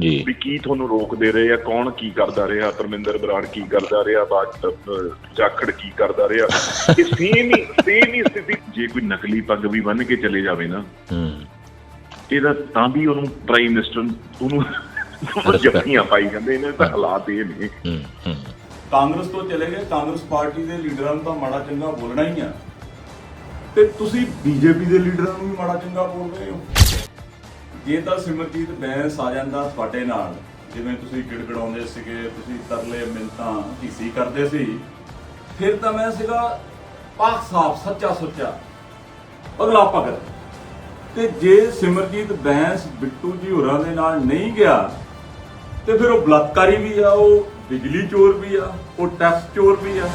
ਜੀ। ਵੀ ਕੀ ਤੁਹਾਨੂੰ ਰੋਕਦੇ ਰਹੇ ਆ? ਕੌਣ ਕੀ ਕਰਦਾ ਰਿਹਾ? ਪਰਮਿੰਦਰ ਬਰਾੜ ਕੀ ਕਰਦਾ ਰਿਹਾ? ਜਾਖੜ ਕੀ ਕਰਦਾ ਰਿਹਾ? ਇਹ ਸੇਮ ਹੀ ਸੇਮ ਹੀ ਸਥਿਤੀ। ਜੇ ਕੋਈ ਨਕਲੀ ਪੱਗ ਵੀ ਬੰਨ ਕੇ ਚਲੇ ਜਾਵੇ ਨਾ ਹੂੰ। ਇਹਦਾ ਤਾਂ ਵੀ ਉਹਨੂੰ ਪ੍ਰਾਈਮ ਮਿਨਿਸਟਰ ਉਹਨੂੰ ਜੱਫੀਆਂ ਪਾਈ ਜਾਂਦੇ ਇਹਨਾਂ ਤਾਂ ਹਾਲਾਤ ਇਹ ਨੇ। ਹੂੰ ਹੂੰ। ਕਾਂਗਰਸ ਤੋਂ ਚਲੇ ਗਏ। ਕਾਂਗਰਸ ਪਾਰਟੀ ਦੇ ਲੀਡਰਾਂ ਨੂੰ ਤਾਂ ਮਾੜਾ ਚੰਗਾ ਬੋਲਣਾ ਹੀ ਆ। ਤੇ ਤੁਸੀਂ ਬੀਜੇਪੀ ਦੇ ਲੀਡਰਾਂ ਨੂੰ ਵੀ ਮਾੜਾ ਚੰਗਾ ਬੋਲ ਰਹੇ ਹੋ। ਜੇ ਤਾਂ ਸਿਮਰਜੀਤ ਬੈਂਸ ਆ ਜਾਂਦਾ ਤੁਹਾਡੇ ਨਾਲ, ਜਿਵੇਂ ਤੁਸੀਂ ਗਿੜਗੜਾਉਂਦੇ ਸੀਗੇ, ਤੁਸੀਂ ਤਰਲੇ ਮਿੰਤਾਂ ਢੀਸੀ ਕਰਦੇ ਸੀ, ਫਿਰ ਤਾਂ ਮੈਂ ਸੀਗਾ ਪਾਕ ਸਾਫ਼, ਸੱਚਾ ਸੁੱਚਾ। ਅਗਲਾ ਭਗਤ ਤੇ ਜੇ ਸਿਮਰਜੀਤ ਬੈਂਸ ਬਿੱਟੂ ਜੀ ਹੋਰਾਂ ਦੇ ਨਾਲ ਨਹੀਂ ਗਿਆ, ਤੇ ਫਿਰ ਉਹ ਬਲਾਤਕਾਰੀ ਵੀ ਆ, ਉਹ ਬਿਜਲੀ ਚੋਰ ਵੀ ਆ, ਉਹ ਟੈਕਸ ਚੋਰ ਵੀ ਆ।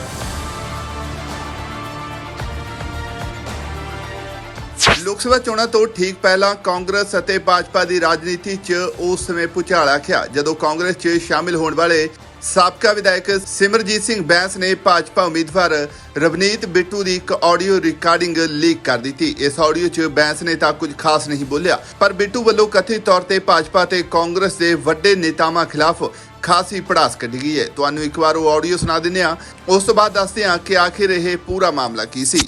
ਲੋਕ ਸਭਾ ਚੋਣਾਂ ਤੋਂ ਠੀਕ ਪਹਿਲਾਂ ਕਾਂਗਰਸ ਅਤੇ ਭਾਜਪਾ ਦੀ ਰਾਜਨੀਤੀ 'ਚ ਉਸ ਸਮੇਂ ਭੁਚਾਲ ਆਖਿਆ, ਜਦੋਂ ਕਾਂਗਰਸ 'ਚ ਸ਼ਾਮਿਲ ਹੋਣ ਵਾਲੇ ਸਾਬਕਾ ਵਿਧਾਇਕ ਸਿਮਰਜੀਤ ਸਿੰਘ ਬੈਂਸ ਨੇ ਭਾਜਪਾ ਉਮੀਦਵਾਰ ਰਵਨੀਤ ਬਿੱਟੂ ਦੀ ਇੱਕ ਆਡੀਓ ਰਿਕਾਰਡਿੰਗ ਲੀਕ ਕਰ ਦਿੱਤੀ। ਇਸ ਆਡੀਓ 'ਚ ਬੈਂਸ ਨੇ ਤਾਂ ਕੁਝ ਖਾਸ ਨਹੀਂ ਬੋਲਿਆ, ਪਰ ਬਿੱਟੂ ਵੱਲੋਂ ਕਥਿਤ ਤੌਰ ਤੇ ਭਾਜਪਾ ਤੇ ਕਾਂਗਰਸ ਦੇ ਵੱਡੇ ਨੇਤਾਵਾਂ ਖਿਲਾਫ ਖਾਸੀ ਪੜਾਸ ਕੱਢੀ ਗਈ ਹੈ। ਤੁਹਾਨੂੰ ਇੱਕ ਵਾਰ ਉਹ ਆਡੀਓ ਸੁਣਾ ਦਿੰਦੇ ਹਾਂ। ਉਸ ਤੋਂ ਬਾਅਦ ਦੱਸਦੇ ਹਾਂ ਕਿ ਆਖਿਰ ਇਹ ਪੂਰਾ ਮਾਮਲਾ ਕੀ ਸੀ।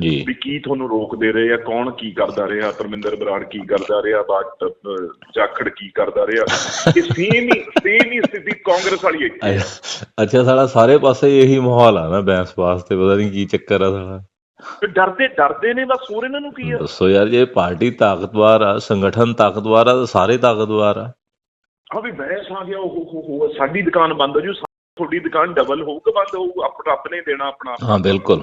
ਵੀ ਕੀ ਤੁਹਾਨੂੰ ਰੋਕਦੇ ਰਹੇ ਆ? ਕੌਣ ਕੀ ਕਰਦਾ ਰਿਹਾ? ਪਰਮਿੰਦਰ ਬਰਾੜ ਕੀ ਕਰਦਾ ਰਿਹਾ? ਅਹ, ਜਾਖੜ ਕੀ ਕਰਦਾ ਰਿਹਾ? ਇਹ ਸੇਮ ਹੀ ਸੇਮ ਹੀ ਸਥਿਤੀ ਕਾਂਗਰਸ ਵਾਲੀ ਹੈ। ਅੱਛਾ ਸਾਲਾ ਸਾਰੇ ਪਾਸੇ ਇਹੀ ਮਾਹੌਲ ਆ ਨਾ ਬੈਂਸ ਵਾਸਤੇ ਪਤਾ ਨਹੀਂ ਕੀ ਚੱਕਰ ਆ ਸਾਲਾ ਤੇ ਡਰਦੇ ਡਰਦੇ ਨੇ ਬਸ ਹੋਰ ਇਹਨਾਂ ਨੂੰ ਕੀ ਆ? ਦੱਸੋ ਯਾਰ ਜੇ ਪਾਰਟੀ ਤਾਕਤਵਰ ਆ ਸੰਗਠਨ ਤਾਕਤਵਰ ਆ ਤਾਂ ਸਾਰੇ ਤਾਕਤਵਰ ਆ। ਆ ਵੀ ਮੈਂ ਆ ਗਿਆ ਉਹ ਹੋ ਹੋ ਸਾਡੀ ਦੁਕਾਨ ਬੰਦ ਹੋ ਜੂ ਤੁਹਾਡੀ ਦੁਕਾਨ ਡਬਲ ਹੋਊ ਕਿ ਬੰਦ ਹੋਊ ਆਪ ਰੱਬ ਨੇ ਦੇਣਾ ਆਪਣਾ। ਹਾਂ ਬਿਲਕੁਲ।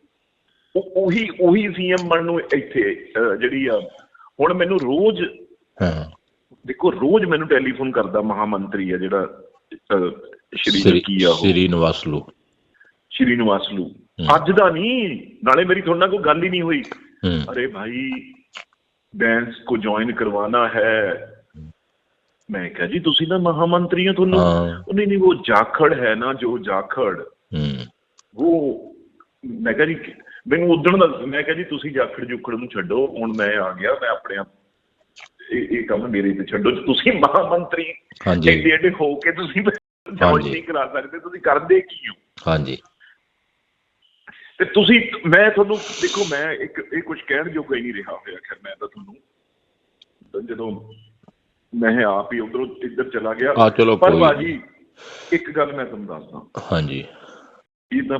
ਉਹੀ ਉਹੀ ਸੀਐਮ ਬਣ ਨੂੰ ਇੱਥੇ ਜਿਹੜੀ ਆ ਹੁਣ ਮੈਨੂੰ ਰੋਜ਼ ਹਾਂ। ਦੇਖੋ ਰੋਜ਼ ਮੈਨੂੰ ਟੈਲੀਫੋਨ ਕਰਦਾ ਮਹਾਮੰਤਰੀ ਆ ਜਿਹੜਾ ਸ਼੍ਰੀ ਕੀ ਆ ਸ਼੍ਰੀ ਨਿਵਾਸਲੂ ਸ਼੍ਰੀ ਨਿਵਾਸਲੂ ਅੱਜ ਦਾ ਨਹੀਂ ਨਾਲੇ ਮੇਰੀ ਤੁਹਾਡੇ ਕੋਈ ਗੱਲ ਹੀ ਨਹੀਂ ਹੋਈ। ਅਰੇ ਭਾਈ ਬੈਂਸ ਕੋ ਜੁਆਇਨ ਕਰਵਾਉਣਾ ਹੈ। ਮੈਂ ਕਿਹਾ ਜੀ ਤੁਸੀਂ ਨਾ ਮਹਾਮੰਤਰੀ ਹੋ ਤੁਹਾਨੂੰ ਉਹਨੇ ਨਹੀਂ ਉਹ ਜਾਖੜ ਹੈ ਨਾ ਜੋ ਜਾਖੜ। ਹੂੰ। ਉਹ ਮੈਂ ਕਿਹਾ ਜੀ ਮੈਨੂੰ ਉਦਣ ਦਾ ਮੈਂ ਕਿਹਾ ਜੀ ਤੁਸੀਂ ਜਾਖੜ ਜੁਖੜ ਨੂੰ ਛੱਡੋ ਹੁਣ ਮੈਂ ਆ ਗਿਆ ਮੈਂ ਆਪਣੇ ਆਪ ਇਹ ਇਹ ਕੰਮ ਮੇਰੇ ਤੇ ਛੱਡੋ ਤੁਸੀਂ ਮਹਾਮੰਤਰੀ ਹਾਂਜੀ। ਐਡੇ ਹੋ ਕੇ ਤੁਸੀਂ ਹਾਂਜੀ। ਨਹੀਂ ਕਰਾ ਸਕਦੇ ਤੁਸੀਂ ਕਰਦੇ ਕੀ ਹੋ? ਹਾਂਜੀ। ਤੇ ਤੁਸੀਂ ਮੈਂ ਤੁਹਾਨੂੰ ਦੇਖੋ ਮੈਂ ਇੱਕ ਇਹ ਕੁਝ ਕਹਿਣ ਜੋਗਾ ਹੀ ਨਹੀਂ ਰਿਹਾ ਹੋਇਆ ਖੈਰ ਮੈਂ ਤਾਂ ਤੁਹਾਨੂੰ ਜਦੋਂ ਮੈਂ ਆਪ ਹੀ ਉਧਰੋਂ ਇੱਧਰ ਚਲਾ ਗਿਆ ਪਰ ਬਾਜੀ ਇੱਕ ਗੱਲ ਮੈਂ ਤੁਹਾਨੂੰ ਦੱਸਦਾ। ਹਾਂਜੀ। ਇਹ ਤਾਂ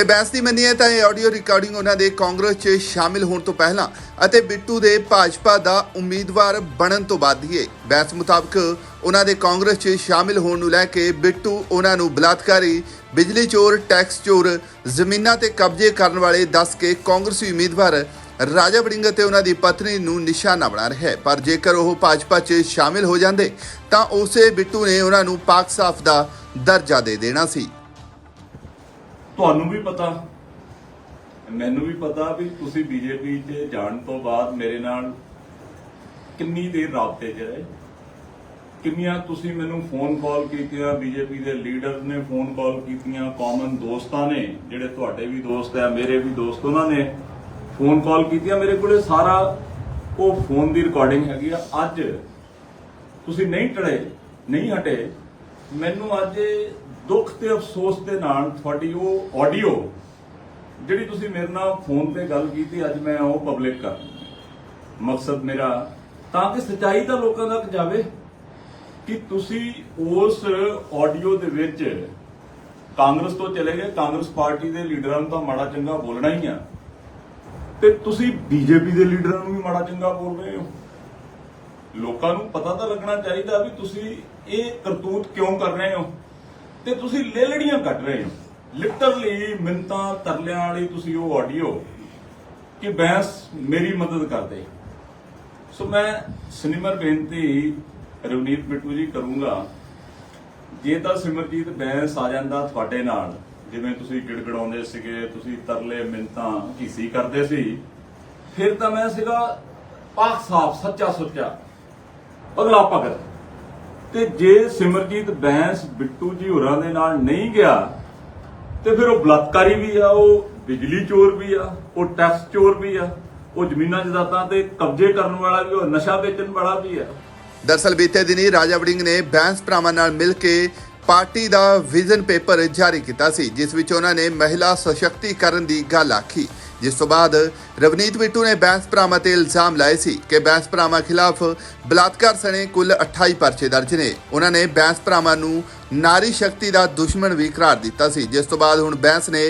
ਤੇ ਬਹਿਸ ਦੀ ਮੰਨੀਏ ਤਾਂ ਇਹ ਆਡੀਓ ਰਿਕਾਰਡਿੰਗ ਉਹਨਾਂ ਦੇ ਕਾਂਗਰਸ 'ਚ ਸ਼ਾਮਿਲ ਹੋਣ ਤੋਂ ਪਹਿਲਾਂ ਅਤੇ ਬਿੱਟੂ ਦੇ ਭਾਜਪਾ ਦਾ ਉਮੀਦਵਾਰ ਬਣਨ ਤੋਂ ਬਾਅਦ ਹੀ ਹੈ ਬਹਿਸ ਮੁਤਾਬਕ ਉਹਨਾਂ ਦੇ ਕਾਂਗਰਸ 'ਚ ਸ਼ਾਮਿਲ ਹੋਣ ਨੂੰ ਲੈ ਕੇ ਬਿੱਟੂ ਉਹਨਾਂ ਨੂੰ ਬਲਾਤਕਾਰੀ, ਬਿਜਲੀ ਚੋਰ, ਟੈਕਸ ਚੋਰ, ਜ਼ਮੀਨਾਂ ਤੇ ਕਬਜ਼ੇ ਕਰਨ ਵਾਲੇ ਦੱਸ ਕੇ ਕਾਂਗਰਸੀ ਉਮੀਦਵਾਰ ਰਾਜਾ ਵੜਿੰਗ ਅਤੇ ਉਹਨਾਂ ਦੀ ਪਤਨੀ ਨੂੰ ਨਿਸ਼ਾਨਾ ਬਣਾ ਰਿਹਾ ਹੈ। ਪਰ ਜੇਕਰ ਉਹ ਭਾਜਪਾ 'ਚ ਸ਼ਾਮਿਲ ਹੋ ਜਾਂਦੇ ਤਾਂ ਉਸੇ ਬਿੱਟੂ ਨੇ ਉਹਨਾਂ ਨੂੰ ਪਾਕ ਸਾਫ਼ ਦਾ ਦਰਜਾ ਦੇ ਦੇਣਾ ਸੀ। ਤੁਹਾਨੂੰ ਵੀ ਪਤਾ। ਮੈਨੂੰ ਵੀ ਪਤਾ ਵੀ ਤੁਸੀਂ ਬੀਜੇਪੀ 'ਚ ਜਾਣ ਤੋਂ ਬਾਅਦ ਮੇਰੇ ਨਾਲ ਕਿੰਨੀ ਦੇਰ ਰਾਬਤੇ 'ਚ ਰਹੇ। ਕਿੰਨੀਆਂ ਤੁਸੀਂ ਮੈਨੂੰ ਫੋਨ ਕਾਲ ਕੀਤੀਆਂ, ਬੀਜੇਪੀ ਦੇ ਲੀਡਰ ਨੇ ਫੋਨ ਕਾਲ ਕੀਤੀਆਂ ਕਾਮਨ ਦੋਸਤਾਂ ਨੇ, ਜਿਹੜੇ ਤੁਹਾਡੇ ਵੀ ਦੋਸਤ ਆ, ਮੇਰੇ ਵੀ ਦੋਸਤ ਉਹਨਾਂ ਨੇ ਫੋਨ ਕਾਲ ਕੀਤੀਆਂ। ਮੇਰੇ ਕੋਲੇ ਸਾਰਾ ਉਹ ਫੋਨ ਦੀ ਰਿਕਾਰਡਿੰਗ ਹੈਗੀ ਆ। ਅੱਜ ਤੁਸੀਂ ਨਹੀਂ ਟੜੇ, ਨਹੀਂ ਹਟੇ ਮੈਨੂੰ ਅੱਜ ਦੁੱਖ ਤੇ ਅਫਸੋਸ ਦੇ ਨਾਲ ਤੁਹਾਡੀ ਉਹ ਆਡੀਓ ਜਿਹੜੀ ਤੁਸੀਂ ਮੇਰੇ ਨਾਲ ਫੋਨ ਤੇ ਗੱਲ ਕੀਤੀ, ਅੱਜ ਮੈਂ ਉਹ ਪਬਲਿਕ ਕਰ ਮਕਸਦ ਮੇਰਾ ਤਾਂ ਕਿ ਸੱਚਾਈ ਤਾਂ ਲੋਕਾਂ ਤੱਕ ਜਾਵੇ ਕਿ ਤੁਸੀਂ ਉਸ ਆਡੀਓ ਦੇ ਵਿੱਚ ਕਾਂਗਰਸ ਤੋਂ ਚਲੇ ਗਏ, ਕਾਂਗਰਸ ਪਾਰਟੀ ਦੇ ਲੀਡਰਾਂ ਨੂੰ ਤਾਂ ਮਾੜਾ ਚੰਗਾ ਬੋਲਣਾ ਹੀ ਆ। ਤੇ ਤੁਸੀਂ ਬੀਜੇਪੀ ਦੇ ਲੀਡਰਾਂ ਨੂੰ ਵੀ ਮਾੜਾ ਚੰਗਾ ਬੋਲ ਰਹੇ ਹੋ। ਲੋਕਾਂ ਨੂੰ ਪਤਾ ਤਾਂ ਲੱਗਣਾ ਚਾਹੀਦਾ ਵੀ ਤੁਸੀਂ ਇਹ ਕਰਤੂਤ ਕਿਉਂ ਕਰ ਰਹੇ ਹੋ? ਤੇ ਤੁਸੀਂ ਲੇਲੜੀਆਂ ਕੱਢ ਰਹੇ ਹੋ। ਲਿਟਰਲੀ ਮਿੰਤਾਂ ਤਰਲਿਆਂ ਵਾਲੀ ਤੁਸੀਂ ਉਹ ਆਡੀਓ ਕਿ ਬੈਂਸ ਮੇਰੀ ਮਦਦ ਕਰਦੇ। ਸੋ ਮੈਂ ਸਿਨੇਮਰ ਬੇਨਤੀ ਰਵਨੀਤ ਬਿੱਟੂ ਜੀ ਕਰੂੰਗਾ। ਜੇ ਤਾਂ ਸਿਮਰਜੀਤ ਬੈਂਸ ਆ ਜਾਂਦਾ ਤੁਹਾਡੇ ਨਾਲ, ਜਿਵੇਂ ਤੁਸੀਂ ਗਿੜਗੜਾਉਂਦੇ ਸੀਗੇ, ਤੁਸੀਂ ਤਰਲੇ ਮਿੰਤਾਂ ਢੀਸੀ ਕਰਦੇ ਸੀ, ਫਿਰ ਤਾਂ ਮੈਂ ਸੀਗਾ ਪਾਕ ਸਾਫ਼, ਸੱਚਾ ਸੁੱਚਾ ਅਗਲਾ ਭਗਤ ਤੇ ਜੇ ਸਿਮਰਜੀਤ ਬੈਂਸ ਬਿੱਟੂ ਜੀ ਹੋਰਾਂ ਦੇ ਨਾਲ ਨਹੀਂ ਗਿਆ, ਤੇ ਫਿਰ ਉਹ ਬਲਾਤਕਾਰੀ ਵੀ ਆ, ਉਹ ਬਿਜਲੀ ਚੋਰ ਵੀ ਆ, ਉਹ ਟੈਕਸ ਚੋਰ ਵੀ ਆ, ਉਹ ਜ਼ਮੀਨਾਂ ਜਾਇਦਾਦਾਂ ਤੇ ਕਬਜ਼ੇ ਕਰਨ ਵਾਲਾ ਵੀ ਉਹ ਨਸ਼ਾ ਵੇਚਣ ਵਾਲਾ ਵੀ ਆ। ਦਰਸਲ ਬੀਤੇ ਦਿਨੀ ਰਾਜਾ ਵੜਿੰਗ ਨੇ ਬੈਂਸ ਭਰਾਵਾਂ ਨਾਲ ਮਿਲ ਕੇ ਪਾਰਟੀ ਦਾ ਵਿਜ਼ਨ ਪੇਪਰ ਜਾਰੀ ਕੀਤਾ ਸੀ, ਜਿਸ ਵਿੱਚ ਉਹਨਾਂ ਨੇ ਮਹਿਲਾ ਸਸ਼ਕਤੀਕਰਨ ਦੀ ਗੱਲ ਆਖੀ। ਜਿਸ ਤੋਂ ਬਾਅਦ ਰਵਨੀਤ ਬਿੱਟੂ ਨੇ ਬੈਂਸ ਭਰਾਵਾਂ ਤੇ ਇਲਜ਼ਾਮ ਲਾਏ ਸੀ ਕਿ ਬੈਂਸ ਭਰਾਵਾਂ ਖਿਲਾਫ ਬਲਾਤਕਾਰ ਸਣੇ ਕੁੱਲ 28 ਪਰਚੇ ਦਰਜ ਨੇ। ਉਹਨਾਂ ਨੇ ਬੈਂਸ ਭਰਾਵਾਂ ਨੂੰ ਨਾਰੀ ਸ਼ਕਤੀ ਦਾ ਦੁਸ਼ਮਣ ਵੀ ਕਰਾਰ ਦਿੱਤਾ ਸੀ। ਜਿਸ ਤੋਂ ਬਾਅਦ ਹੁਣ ਬੈਂਸ ਨੇ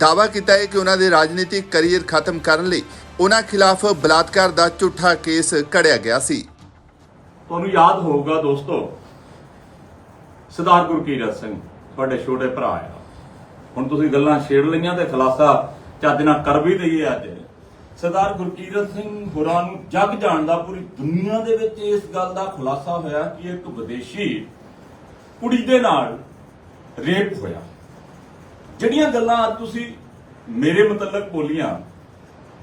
ਦਾਅਵਾ ਕੀਤਾ ਹੈ ਕਿ ਉਹਨਾਂ ਦੇ ਰਾਜਨੀਤਿਕ ਕੈਰੀਅਰ ਖਤਮ ਕਰਨ ਲਈ ਉਹਨਾਂ ਖਿਲਾਫ ਬਲਾਤਕਾਰ ਦਾ ਝੂਠਾ ਕੇਸ ਕੜਿਆ ਗਿਆ ਸੀ। ਤੁਹਾਨੂੰ ਯਾਦ ਹੋਊਗਾ ਦੋਸਤੋ ਸਰਦਾਰ ਗੁਰਕੀਰਤ ਸਿੰਘ, ਤੁਹਾਡੇ ਛੋਟੇ ਭਰਾ ਆ। ਹੁਣ ਤੁਸੀਂ ਗੱਲਾਂ ਛੇੜ ਲਈਆਂ ਤੇ ਖਲਾਸਾ ਚੱਜ ਨਾਲ ਕਰ ਵੀ ਦਈਏ ਅੱਜ। ਸਰਦਾਰ ਗੁਰਕੀਰਤ ਸਿੰਘ ਹੋਰਾਂ ਨੂੰ ਜੱਗ ਜਾਣਦਾ ਪੂਰੀ ਦੁਨੀਆ ਦੇ ਵਿੱਚ ਇਸ ਗੱਲ ਦਾ ਖੁਲਾਸਾ ਹੋਇਆ ਕਿ ਇੱਕ ਵਿਦੇਸ਼ੀ ਕੁੜੀ ਦੇ ਨਾਲ ਰੇਪ ਹੋਇਆ। ਜਿਹੜੀਆਂ ਗੱਲਾਂ ਅੱਜ ਤੁਸੀਂ ਮੇਰੇ ਮੁਤਲਕ ਬੋਲੀਆਂ,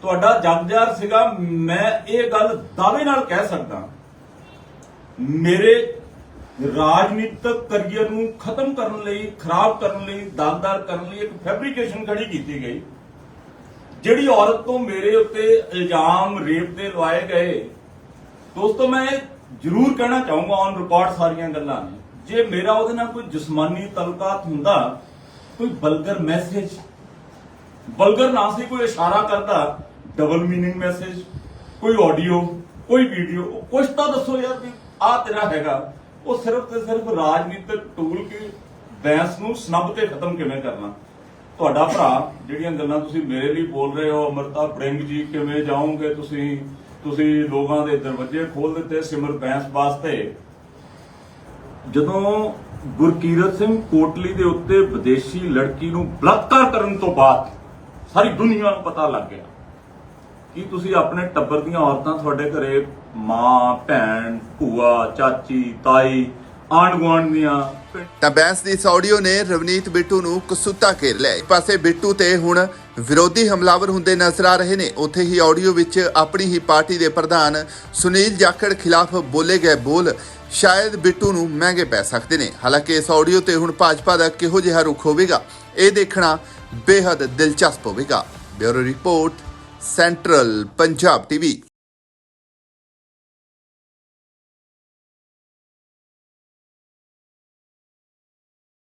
ਤੁਹਾਡਾ ਜਗਜਾਰ ਸੀਗਾ। ਮੈਂ ਇਹ ਗੱਲ ਦਾਅਵੇ ਨਾਲ ਕਹਿ ਸਕਦਾ। ਮੇਰੇ ਰਾਜਨੀਤਿਕ ਕਰੀਅਰ ਨੂੰ ਖਤਮ ਕਰਨ ਲਈ, ਖਰਾਬ ਕਰਨ ਲਈ ਦਾਗਦਾਰ ਕਰਨ ਲਈ ਇੱਕ ਫੈਬਰੀਕੇਸ਼ਨ ਖੜੀ ਕੀਤੀ ਗਈ, ਜਿਹੜੀ ਔਰਤ ਤੋਂ ਮੇਰੇ ਉੱਤੇ ਇਲਜ਼ਾਮ ਰੇਪ ਦੇ ਲਵਾਏ ਗਏ। ਦੋਸਤੋ, ਮੈਂ ਜ਼ਰੂਰ ਕਹਿਣਾ ਚਾਹੂੰਗਾ ਔਨ ਰਿਕਾਰਡ ਸਾਰੀਆਂ ਗੱਲਾਂ ਨੇ। ਜੇ ਮੇਰਾ ਉਹਦੇ ਨਾਲ ਕੋਈ ਜਿਸਮਾਨੀ ਤਲਕਾਤ ਹੁੰਦਾ, ਕੋਈ ਬਲਗਰ ਮੈਸੇਜ ਬਲਗਰ ਨਾ ਸੀ ਕੋਈ ਇਸ਼ਾਰਾ ਕਰਦਾ ਡਬਲ ਮੀਨਿੰਗ ਮੈਸੇਜ ਕੋਈ ਆਡੀਓ ਕੋਈ ਵੀਡੀਓ ਕੁਛ ਤਾਂ ਦੱਸੋ ਯਾਰ ਵੀ ਆ ਤੇਰਾ ਹੈਗਾ। ਉਹ ਸਿਰਫ ਤੇ ਸਿਰਫ ਰਾਜਨੀਤਿਕ ਟੂਲ ਕਿ ਬੈਂਸ ਨੂੰ ਸਨੱਬ ਤੇ ਖਤਮ ਕਿਵੇਂ ਕਰਨਾ? ਤੁਹਾਡਾ ਭਰਾ, ਜਿਹੜੀਆਂ ਗੱਲਾਂ ਤੁਸੀਂ ਮੇਰੇ ਲਈ ਬੋਲ ਰਹੇ ਹੋ, ਅਮਰਤਾ ਬ੍ਰਿੰਗ ਜੀ, ਕਿਵੇਂ ਜਾਓਗੇ ਤੁਸੀਂ? ਤੁਸੀਂ ਲੋਕਾਂ ਦੇ ਦਰਵਾਜ਼ੇ ਖੋਲ ਦਿੱਤੇ ਸਿਮਰ ਬੈਂਸ ਵਾਸਤੇ। ਜਦੋਂ ਗੁਰਕੀਰਤ ਸਿੰਘ ਕੋਟਲੀ ਦੇ ਉੱਤੇ ਵਿਦੇਸ਼ੀ ਲੜਕੀ ਨੂੰ ਬਲਾਤਕਾਰ ਕਰਨ ਤੋਂ ਬਾਅਦ ਸਾਰੀ ਦੁਨੀਆ ਨੂੰ ਪਤਾ ਲੱਗ ਗਿਆ। ਕਿ ਤੁਸੀਂ ਆਪਣੇ ਟੱਬਰ ਦੀਆਂ ਔਰਤਾਂ ਤੁਹਾਡੇ ਘਰੇ ਮਾਂ, ਭੈਣ, ਭੂਆ, ਚਾਚੀ, ਤਾਈ ਆਂਢ ਗੁਆਂਢ ਦੀਆਂ? ਤਾਂ ਬੈਂਸ ਦੀ ਇਸ ਨੇ ਰਵਨੀਤ ਬਿੱਟੂ ਨੂੰ ਕਸੂਤਾ ਘੇਰ ਲਿਆ। ਇੱਕ ਪਾਸੇ ਬਿੱਟੂ ਤੇ ਹੁਣ ਵਿਰੋਧੀ ਹਮਲਾਵਰ ਹੁੰਦੇ ਨਜ਼ਰ ਆ ਰਹੇ ਨੇ। ਉੱਥੇ ਹੀ ਆਡੀਓ ਵਿੱਚ ਆਪਣੀ ਹੀ ਪਾਰਟੀ ਦੇ ਪ੍ਰਧਾਨ ਸੁਨੀਲ ਜਾਖੜ ਖਿਲਾਫ ਬੋਲੇ ਗਏ ਬੋਲ ਸ਼ਾਇਦ ਬਿੱਟੂ ਨੂੰ ਮਹਿੰਗੇ ਪੈ ਸਕਦੇ ਨੇ। ਹਾਲਾਂਕਿ ਇਸ ਆਡੀਓ ਤੇ ਹੁਣ ਭਾਜਪਾ ਦਾ ਕਿਹੋ ਜਿਹਾ ਰੁਖ ਹੋਵੇਗਾ, ਇਹ ਦੇਖਣਾ ਬੇहद ਦਿਲਚਸਪ ਹੋਵੇਗਾ। Bureau report central Punjab TV